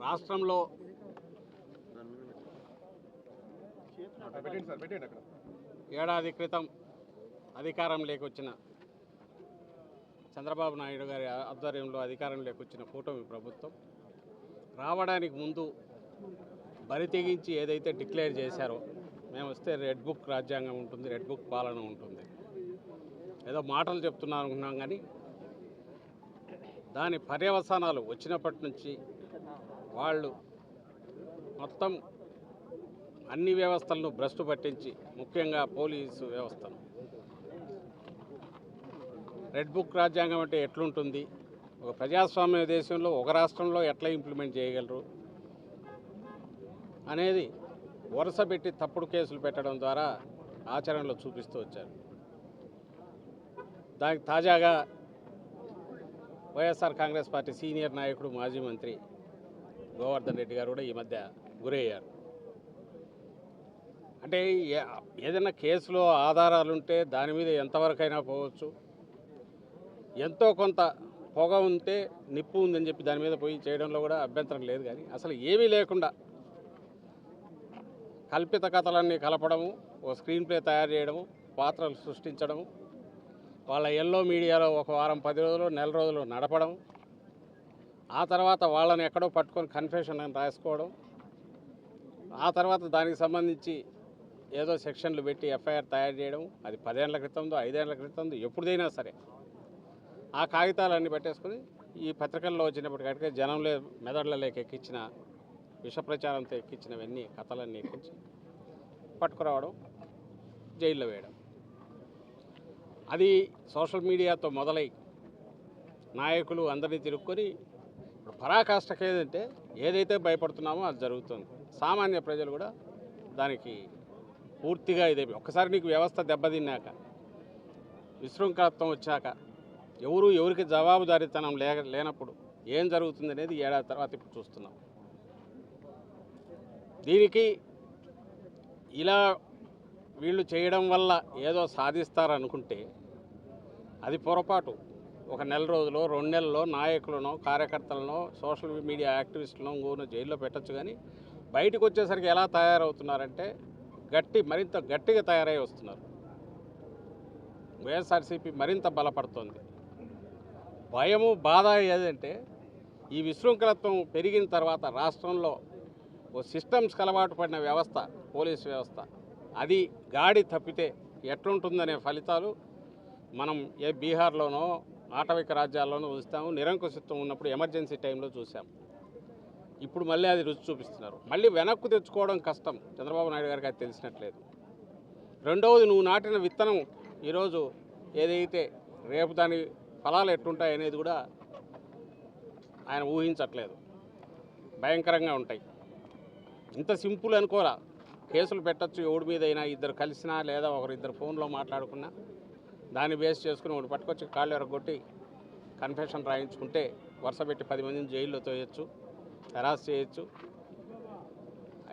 రాష్ట్రంలో ఏడాది క్రితం అధికారం లేకొచ్చిన చంద్రబాబు నాయుడు గారి ఆధ్వర్యంలో అధికారం లేకొచ్చిన కూటమి ప్రభుత్వం రావడానికి ముందు బరి తెగించి ఏదైతే డిక్లేర్ చేశారో మేము వస్తే రెడ్ బుక్ రాజ్యాంగం ఉంటుంది రెడ్ బుక్ పాలన ఉంటుంది. ఏదో మాటలు చెప్తున్నాను అనుకున్నాం కానీ దాని పర్యవసానాలు వచ్చినప్పటి నుంచి వాళ్ళు మొత్తం అన్ని వ్యవస్థలను భ్రష్టు పట్టించి ముఖ్యంగా పోలీసు వ్యవస్థను. రెడ్ బుక్ రాజ్యాంగం అంటే ఎట్లుంటుంది? ఒక ప్రజాస్వామ్య దేశంలో ఒక రాష్ట్రంలో ఎట్లా ఇంప్లిమెంట్ చేయగలరు? అనేది వరుస పెట్టి తప్పుడు కేసులు పెట్టడం ద్వారా ఆచరణలో చూపిస్తూ వచ్చారు. దానికి తాజాగా వైఎస్ఆర్ కాంగ్రెస్ పార్టీ సీనియర్ నాయకుడు మాజీ మంత్రి గోవర్ధన్ రెడ్డి గారు కూడా ఈ మధ్య గురయ్యారు. అంటే ఏదైనా కేసులో ఆధారాలుంటే దాని మీద ఎంతవరకైనా పోవచ్చు. ఎంతో కొంత పొగ ఉంటే నిప్పు ఉందని చెప్పి దాని మీద పోయి చేయడంలో కూడా అభ్యంతరం లేదు కానీ అసలు ఏమీ లేకుండా కల్పిత కథలన్నీ కలపడము ఓ స్క్రీన్ ప్లే తయారు చేయడము పాత్రలు సృష్టించడము వాళ్ళ ఎల్లో మీడియాలో ఒక వారం పది రోజులు నెల రోజులు నడపడం ఆ తర్వాత వాళ్ళని ఎక్కడో పట్టుకొని కన్ఫెషన్ అని రాసుకోవడం ఆ తర్వాత దానికి సంబంధించి ఏదో సెక్షన్లు పెట్టి ఎఫ్ఐఆర్ తయారు చేయడం అది పదేళ్ళ క్రితందో ఐదేళ్ళ క్రితందో ఎప్పుడైనా సరే. ఆ కాగితాలన్నీ పెట్టేసుకొని ఈ పత్రికల్లో వచ్చినప్పటికీ జనంలో మెదడులలోకి ఎక్కించిన విష ప్రచారంతో ఎక్కించినవన్నీ కథలన్నీ ఎక్కించి పట్టుకురావడం జైల్లో వేయడం. అది సోషల్ మీడియాతో మొదలై నాయకులు అందరినీ తిరుక్కొని ఇప్పుడు పరాకాష్ఠకి ఏదంటే ఏదైతే భయపడుతున్నామో అది జరుగుతుంది. సామాన్య ప్రజలు కూడా దానికి పూర్తిగా ఇదే ఒక్కసారి నీకు వ్యవస్థ దెబ్బతిన్నాక విశృంఖలత్వం వచ్చాక ఎవరు ఎవరికి జవాబుదారీతనం లే లేనప్పుడు ఏం జరుగుతుంది అనేది ఏడాది తర్వాత ఇప్పుడు చూస్తున్నాం. దీనికి ఇలా వీళ్ళు చేయడం వల్ల ఏదో సాధిస్తారనుకుంటే అది పొరపాటు. ఒక నెల రోజులో రెండు నెలల్లో నాయకులను కార్యకర్తలను సోషల్ మీడియా యాక్టివిస్టులను ఇంకోను జైల్లో పెట్టచ్చు కానీ బయటకు వచ్చేసరికి ఎలా తయారవుతున్నారంటే గట్టి మరింత గట్టిగా తయారై వస్తున్నారు. వైఎస్ఆర్సీపీ మరింత బలపడుతోంది. భయము బాధ ఏదంటే ఈ విశృంఖలత్వం పెరిగిన తర్వాత రాష్ట్రంలో ఓ సిస్టమ్స్కి అలవాటు పడిన వ్యవస్థ పోలీస్ వ్యవస్థ. అది గాడి తప్పితే ఎట్లుంటుందనే ఫలితాలు మనం ఏ బీహార్లోనో ఆటవిక రాజ్యాల్లోనో చూస్తాము నిరంకుశత్వం ఉన్నప్పుడు ఎమర్జెన్సీ టైంలో చూసాం ఇప్పుడు మళ్ళీ అది రుచి చూపిస్తున్నారు. మళ్ళీ వెనక్కు తెచ్చుకోవడం కష్టం. చంద్రబాబు నాయుడు గారికి అది తెలిసినట్లేదు. రెండవది నువ్వు నాటిన విత్తనం ఈరోజు ఏదైతే రేపు దాని ఫలాలు ఎట్లుంటాయి అనేది కూడా ఆయన ఊహించట్లేదు. భయంకరంగా ఉంటాయి. ఇంత సింపుల్ అనుకోరా. కేసులు పెట్టచ్చు ఎవడి మీద అయినా ఇద్దరు కలిసినా లేదా ఒకరిద్దరు ఫోన్లో మాట్లాడుకున్నా. దాన్ని బేస్ చేసుకుని ఒకటి పట్టుకొచ్చి కాళ్ళు ఎరగొట్టి కన్ఫెషన్ రాయించుకుంటే వరుస పెట్టి పది మందిని జైల్లో తోయచ్చు హెరాస్ చేయొచ్చు.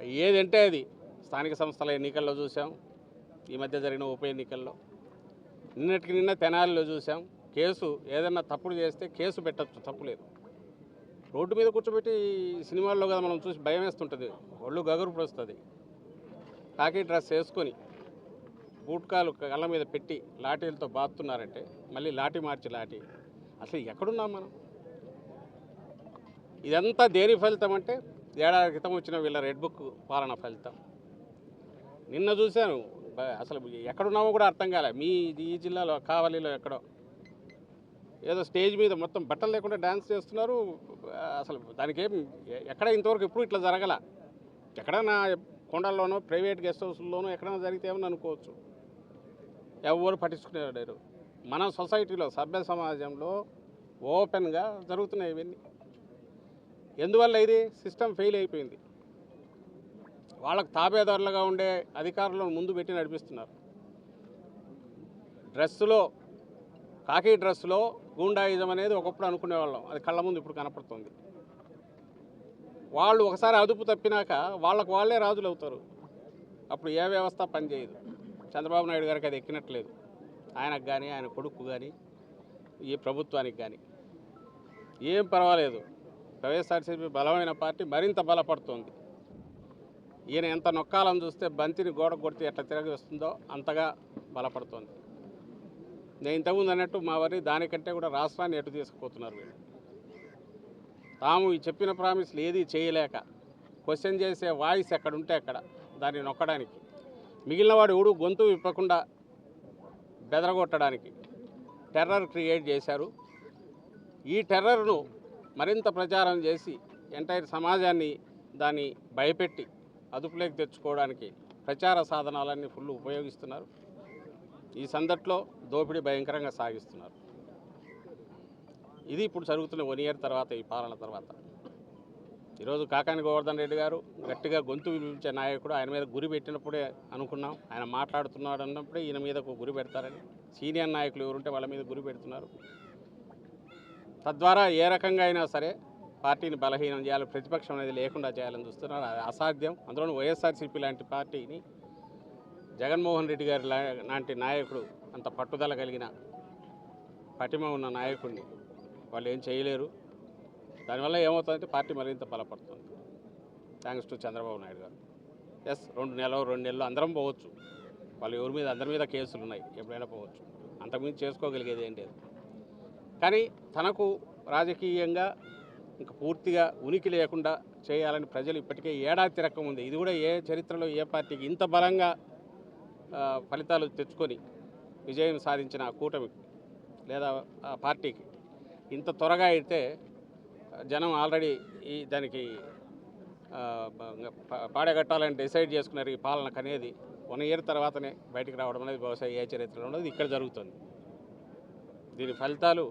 ఏదంటే అది. స్థానిక సంస్థల ఎన్నికల్లో చూసాం. ఈ మధ్య జరిగిన ఉప ఎన్నికల్లో. నిన్నటికి నిన్న తెనాలిలో చూసాం. కేసు ఏదన్నా తప్పుడు చేస్తే కేసు పెట్టచ్చు తప్పు లేదు. రోడ్డు మీద కూర్చోబెట్టి సినిమాల్లో కదా మనం చూసి భయం వేస్తుంటుంది. ఒళ్ళు గగురు వస్తుంది కాకి డ్రెస్ వేసుకొని బూట్కాలు కళ్ళ మీద పెట్టి లాఠీలతో బాతున్నారంటే మళ్ళీ లాఠీ మార్చి లాఠీ. అసలు ఎక్కడున్నాం మనం? ఇదంతా దేని ఫలితం అంటే ఏడాది క్రితం వచ్చిన వీళ్ళ రెడ్ బుక్ పాలన ఫలితం. నిన్న చూశాను. అసలు ఎక్కడున్నామో కూడా అర్థం కాలే. మీ ఈ జిల్లాలో కావలిలో ఎక్కడో. ఏదో స్టేజ్ మీద మొత్తం బట్టలు లేకుండా డ్యాన్స్ చేస్తున్నారు. అసలు దానికి ఏం ఎక్కడ ఇంతవరకు ఎప్పుడు ఇట్లా జరగల? ఎక్కడైనా కొండల్లోనో ప్రైవేట్ గెస్ట్ హౌస్లోనో ఎక్కడైనా జరిగితే ఏమని అనుకోవచ్చు. ఎవరు పట్టించుకునేవారు మన సొసైటీలో సభ్య సమాజంలో ఓపెన్గా జరుగుతున్నాయి ఇవన్నీ. ఎందువల్ల ఇది? సిస్టమ్ ఫెయిల్ అయిపోయింది. వాళ్ళకు తాబేదారులుగా ఉండే అధికారులను ముందు పెట్టి నడిపిస్తున్నారు. డ్రెస్సులో కాకి డ్రెస్లో గూండాయిజం అనేది ఒకప్పుడు అనుకునేవాళ్ళం. అది కళ్ళ ముందు ఇప్పుడు కనపడుతుంది. వాళ్ళు ఒకసారి అదుపు తప్పినాక వాళ్ళకు వాళ్ళే రాజులు అవుతారు అప్పుడు ఏ వ్యవస్థ పనిచేయదు చంద్రబాబు నాయుడు గారికి అది ఎక్కినట్లేదు. ఆయనకు కానీ ఆయన కొడుకు కానీ ఈ ప్రభుత్వానికి కానీ ఏం పర్వాలేదు. వైఎస్ఆర్సీపీ బలమైన పార్టీ మరింత బలపడుతుంది. ఈయన ఎంత నొక్కాలని చూస్తే బంతిని గోడ కొడితే ఎట్లా తిరగి వస్తుందో అంతగా బలపడుతోంది. నేను ఇంతకుముందు అన్నట్టు మా వారి దానికంటే కూడా రాష్ట్రాన్ని ఎటు తీసుకుపోతున్నారు వీళ్ళు? తాము ఈ చెప్పిన ప్రామిస్లు ఏది చేయలేక క్వశ్చన్ చేసే వాయిస్ ఎక్కడుంటే అక్కడ దాన్ని నొక్కడానికి. మిగిలిన వాడు ఎవడు గొంతు విప్పకుండా బెదరగొట్టడానికి టెర్రర్ క్రియేట్ చేశారు. ఈ టెర్రర్ను మరింత ప్రచారం చేసి ఎంటైర్ సమాజాన్ని దాన్ని భయపెట్టి అదుపులోకి తెచ్చుకోవడానికి ప్రచార సాధనాలన్నీ ఫుల్ ఉపయోగిస్తున్నారు. ఈ సందట్లో దోపిడీ భయంకరంగా సాగిస్తున్నారు. ఇది ఇప్పుడు జరుగుతున్న వన్ ఇయర్ తర్వాత ఈ పాలన తర్వాత. ఈరోజు కాకాని గోవర్ధన్ రెడ్డి గారు గట్టిగా గొంతు వినిపించే నాయకుడు ఆయన మీద గురి పెట్టినప్పుడే అనుకున్నాం. ఆయన మాట్లాడుతున్నాడు అన్నప్పుడే ఈయన మీద ఒక గురి పెడతారని. సీనియర్ నాయకులు ఎవరుంటే వాళ్ళ మీద గురి పెడుతున్నారు. తద్వారా ఏ రకంగా అయినా సరే పార్టీని బలహీనం చేయాలి ప్రతిపక్షం అనేది లేకుండా చేయాలని చూస్తున్నారు. అది అసాధ్యం. అందులో వైఎస్ఆర్సీపీ లాంటి పార్టీని జగన్మోహన్ రెడ్డి గారి లాంటి నాయకుడు అంత పట్టుదల కలిగిన పటిమ ఉన్న నాయకుడిని వాళ్ళు ఏం చేయలేరు. దానివల్ల ఏమవుతుందంటే పార్టీ మరింత బలపడుతుంది. థ్యాంక్స్ టు చంద్రబాబు నాయుడు గారు. ఎస్ రెండు నెలలు రెండు నెలలు అందరం పోవచ్చు. వాళ్ళు ఎవరి మీద అందరి మీద కేసులు ఉన్నాయి. ఎప్పుడైనా పోవచ్చు. అంతకుమించి చేసుకోగలిగేది ఏం లేదు. కానీ తనకు రాజకీయంగా ఇంకా పూర్తిగా ఉనికి లేకుండా చేయాలని ప్రజలు ఇప్పటికే ఏడాది తిరక్కముంది ఇది కూడా ఏ చరిత్రలో ఏ పార్టీకి ఇంత బలంగా ఫలితాలు తెచ్చుకొని విజయం సాధించిన కూటమికి లేదా పార్టీకి ఇంత త్వరగా అయితే జనం ఆల్రెడీ ఈ దానికి పాడగట్టాలని డిసైడ్ చేసుకున్నారు ఈ పాలనకు అనేది. వన్ ఇయర్ తర్వాతనే బయటికి రావడం అనేది బహుశా ఏ చరిత్రలో ఉండదు. ఇక్కడ జరుగుతుంది. దీని ఫలితాలు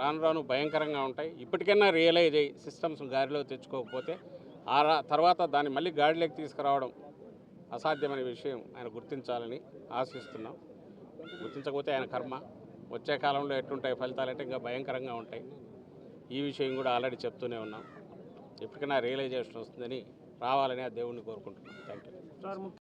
రాను రాను భయంకరంగా ఉంటాయి. ఇప్పటికైనా రియలైజ్ అయ్యి సిస్టమ్స్ గాడిలో తెచ్చుకోకపోతే ఆ తర్వాత దాన్ని మళ్ళీ గాడిలోకి తీసుకురావడం అసాధ్యమైన విషయం ఆయన గుర్తించాలని ఆశిస్తున్నాం. గుర్తించకపోతే ఆయన కర్మ. వచ్చే కాలంలో ఎట్లుంటాయి ఫలితాలు అంటే ఇంకా భయంకరంగా ఉంటాయి. ఈ విషయం కూడా ఆల్రెడీ చెప్తూనే ఉన్నాం. ఎప్పటికైనా రియలైజేషన్ వస్తుందని రావాలని ఆ దేవుణ్ణి కోరుకుంటున్నాం. Thank you